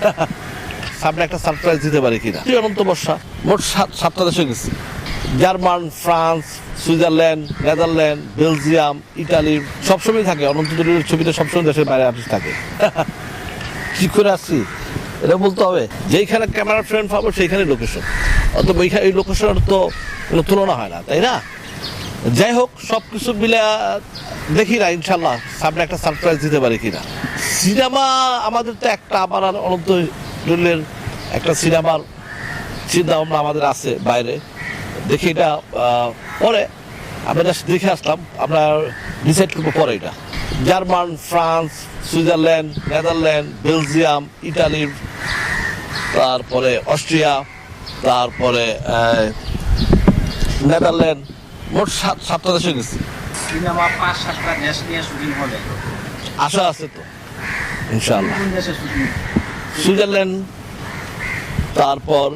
সামনে একটা সারপ্রাইজ দিতে পারি কিনা? অনন্ত বর্ষা? মোট সাত সাতটা দেশে গেছি। German France Switzerland Netherland Belgium Italy সবসময় থাকে। অনন্ত জলিলের ছবিতে সবসময় দেশের বাইরে আর্টিস্ট থাকে। কি করে আসছি? এটা বলতে হবে। যেইখানে ক্যামেরা ফ্রেন্ড পাবো সেইখানে লোকেশন অত এইখানে এই লোকেশনের তো কোনো তুলনা হয় না তাই না? যাই হোক সব কিছু মিলে দেখি না ইনশাল্লাহ সামনে একটা সারপ্রাইজ দিতে পারি কিনা? সিনেমা আমাদের তো একটা আমার আর অনন্ত জলিলের একটা সিনেমার চিন্তা ভাবনা আমাদের আছে বাইরে। দেখি এটা পরে আমরা দেখে আসলাম আমরা ডিসাইড করব পরে এটা। German France Switzerland Netherland Belgium Italy তারপরে অস্ট্রিয়া তারপরে নেদারল্যান্ড মোট সাত সাতটা দেশে গেছি। সিনেমা পাঁচ সাতটা দেশ নিয়ে শুটিং হবে আশা আছে তো। শুটিং সুইজারল্যান্ড তারপর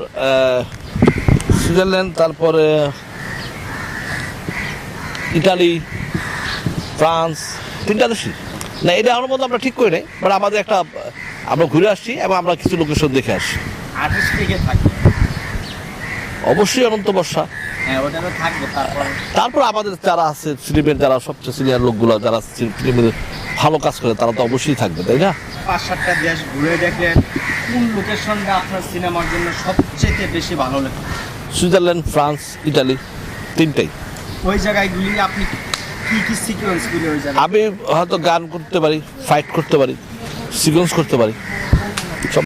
সুইজারল্যান্ড তারপরে ইটালি ফ্রান্স তিনটা দেশই। না এটা আমার মধ্যে আমরা ঠিক করি নাই বাট আমাদের একটা আমরা ঘুরে আসছি এবং আমরা কিছু লোকেশন দেখে আসছি। অবশ্যই অনন্ত বর্ষা। হ্যাঁ তারপর? আমাদের যারা আছে ফিল্মের যারা সবচেয়ে সিনিয়র লোকগুলো যারা ফিল্মের ভালো কাজ করে তারা তো অবশ্যই থাকবে তাই না? পাঁচ সাতটা দেশ ঘুরে দেখলেন কোন লোকেশনটা আপনার সিনেমার জন্য সবচেয়ে বেশি ভালো লাগে? সুইজারল্যান্ড ফ্রান্স ইটালি তিনটাই। ওই জায়গাগুলি আপনি কি কি সিকোয়েন্সগুলি ওই জায়গায়? আমি হয়তো গান করতে পারি ফাইট করতে পারি সিকোয়েন্স করতে পারি।